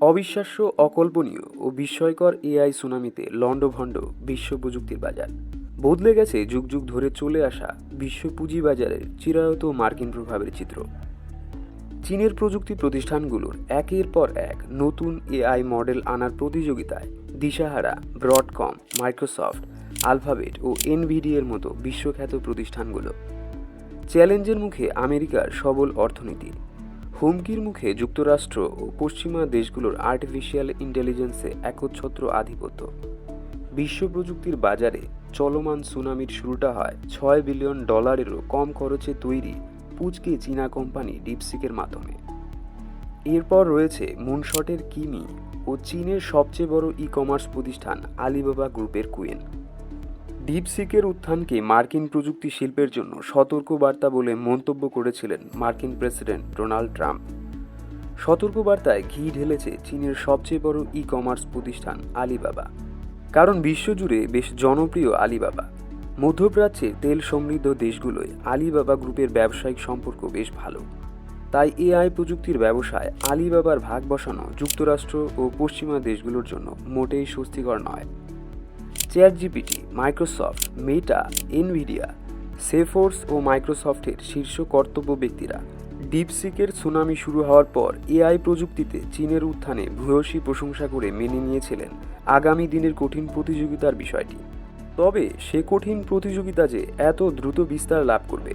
অবিশ্বাস্য, অকল্পনীয় ও বিস্ময়কর এআই সুনামিতে লণ্ডভণ্ড বিশ্ব প্রযুক্তির বাজার। বদলে গেছে যুগ যুগ ধরে চলে আসা বিশ্ব পুঁজিবাজারের চিরায়ত মার্কিন প্রভাবের চিত্র। চীনের প্রযুক্তি প্রতিষ্ঠানগুলোর একের পর এক নতুন এআই মডেল আনার প্রতিযোগিতায় দিশাহারা ব্রডকম, মাইক্রোসফট, আলফাবেট ও এনভিডিএর মতো বিশ্বখ্যাত প্রতিষ্ঠানগুলো। চ্যালেঞ্জের মুখে আমেরিকার সবল অর্থনীতি হুমকির মুখে যুক্তরাষ্ট্র ও পশ্চিমা দেশগুলোর আর্টিফিশিয়াল ইন্টেলিজেন্সে একচ্ছত্র আধিপত্য। বিশ্ব প্রযুক্তির বাজারে চলমান সুনামির শুরুটা হয় ছয় বিলিয়ন ডলারেরও কম খরচে তৈরি পুচকে চীনা কোম্পানি ডিপসিকের মাধ্যমে। এরপর রয়েছে মুনশটের কিমি ও চীনের সবচেয়ে বড় ই কমার্স প্রতিষ্ঠান আলিবাবা গ্রুপের কুইন ডিপসিকের উত্থানকে মার্কিন প্রযুক্তি শিল্পের জন্য সতর্কবার্তা বলে মন্তব্য করেছিলেন মার্কিন প্রেসিডেন্ট ডোনাল্ড ট্রাম্প। সতর্কবার্তায় ঘি ঢেলেছে চীনের সবচেয়ে বড় ই কমার্স প্রতিষ্ঠান আলিবাবা। কারণ বিশ্বজুড়ে বেশ জনপ্রিয় আলিবাবা। মধ্যপ্রাচ্যের তেল সমৃদ্ধ দেশগুলোয় আলিবাবা গ্রুপের ব্যবসায়িক সম্পর্ক বেশ ভালো। তাই এআই প্রযুক্তির ব্যবসায় আলিবাবার ভাগ বসানো যুক্তরাষ্ট্র ও পশ্চিমা দেশগুলোর জন্য মোটেই স্বস্তিকর নয়। ChatGPT Microsoft Meta Nvidia সেফোর্স ও মাইক্রোসফটের শীর্ষ কর্তব্য ব্যক্তিরা ডিপসিকের সুনামি শুরু হওয়ার পর এআই প্রযুক্তিতে চীনের উত্থানে ভূয়সী প্রশংসা করে মেনে নিয়েছিলেন আগামী দিনের কঠিন প্রতিযোগিতার বিষয়টি। তবে সে কঠিন প্রতিযোগিতা যে এত দ্রুত বিস্তার লাভ করবে,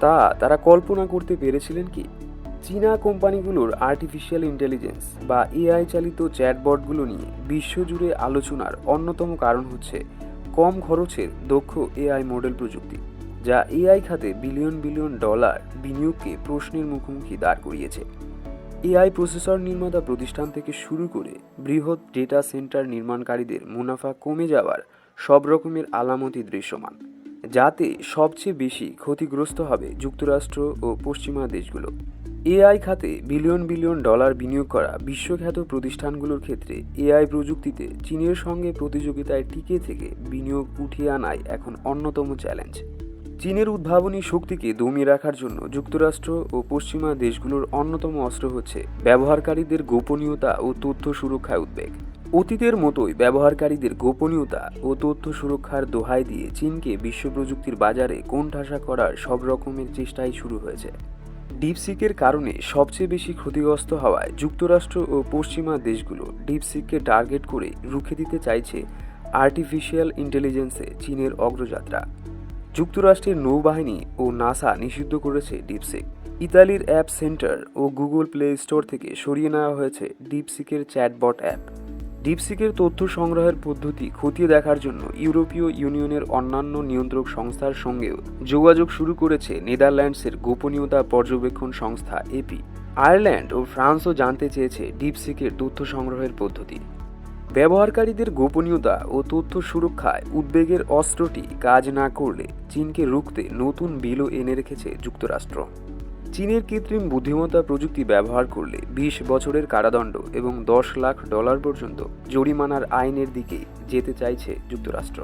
তা তারা কল্পনা করতে পেরেছিলেন কি? চীনা কোম্পানিগুলোর আর্টিফিশিয়াল ইন্টেলিজেন্স বা এআই চালিত চ্যাটবটগুলো নিয়ে বিশ্বজুড়ে আলোচনার অন্যতম কারণ হচ্ছে কম খরচের দক্ষ এআই মডেল প্রযুক্তি, যা এআই খাতে বিলিয়ন বিলিয়ন ডলার বিনিয়োগকে প্রশ্নের মুখোমুখি দাঁড় করিয়েছে। এআই প্রসেসর নির্মাতা প্রতিষ্ঠান থেকে শুরু করে বৃহৎ ডেটা সেন্টার নির্মাণকারীদের মুনাফা কমে যাওয়ার সব রকমের আলামতি দৃশ্যমান, যাতে সবচেয়ে বেশি ক্ষতিগ্রস্ত হবে যুক্তরাষ্ট্র ও পশ্চিমা দেশগুলো। এআই খাতে বিলিয়ন বিলিয়ন ডলার বিনিয়োগ করা বিশ্বখ্যাত প্রতিষ্ঠানগুলোর ক্ষেত্রে এআই প্রযুক্তিতে চীনের সঙ্গে প্রতিযোগিতায় টিকে থেকে বিনিয়োগ উঠিয়ে আনাই এখন অন্যতম চ্যালেঞ্জ। চীনের উদ্ভাবনী শক্তিকে দমিয়ে রাখার জন্য যুক্তরাষ্ট্র ও পশ্চিমা দেশগুলোর অন্যতম অস্ত্র হচ্ছে ব্যবহারকারীদের গোপনীয়তা ও তথ্য সুরক্ষায় উদ্বেগ। অতীতের মতোই ব্যবহারকারীদের গোপনীয়তা ও তথ্য সুরক্ষার দোহাই দিয়ে চীনকে বিশ্ব প্রযুক্তির বাজারে কোণঠাসা করার সব রকমের চেষ্টাই শুরু হয়েছে। ডিপসিকের কারণে সবচেয়ে বেশি ক্ষতিগ্রস্ত হওয়ায় যুক্তরাষ্ট্র ও পশ্চিমা দেশগুলো ডিপসিককে টার্গেট করে রুখে দিতে চাইছে আর্টিফিশিয়াল ইন্টেলিজেন্সে চীনের অগ্রযাত্রা। যুক্তরাষ্ট্রের নৌবাহিনী ও নাসা নিষিদ্ধ করেছে ডিপসিক ইতালির অ্যাপ সেন্টার ও গুগল প্লে স্টোর থেকে সরিয়ে নেওয়া হয়েছে ডিপসিকের চ্যাটবট অ্যাপ ডিপসিকের তথ্য সংগ্রহের পদ্ধতি খতিয়ে দেখার জন্য ইউরোপীয় ইউনিয়নের অন্যান্য নিয়ন্ত্রক সংস্থার সঙ্গেও যোগাযোগ শুরু করেছে নেদারল্যান্ডসের গোপনীয়তা পর্যবেক্ষণ সংস্থা এপি। আয়ারল্যান্ড ও ফ্রান্সও জানতে চেয়েছে ডিপসিকের তথ্য সংগ্রহের পদ্ধতি। ব্যবহারকারীদের গোপনীয়তা ও তথ্য সুরক্ষায় উদ্বেগের অস্ত্রটি কাজ না করলে চীনকে রুখতে নতুন বিলও এনে রেখেছে যুক্তরাষ্ট্র। চীনের কৃত্রিম বুদ্ধিমত্তা প্রযুক্তি ব্যবহার করলে বিশ বছরের কারাদণ্ড এবং দশ লাখ ডলার পর্যন্ত জরিমানার আইনের দিকে যেতে চাইছে যুক্তরাষ্ট্র।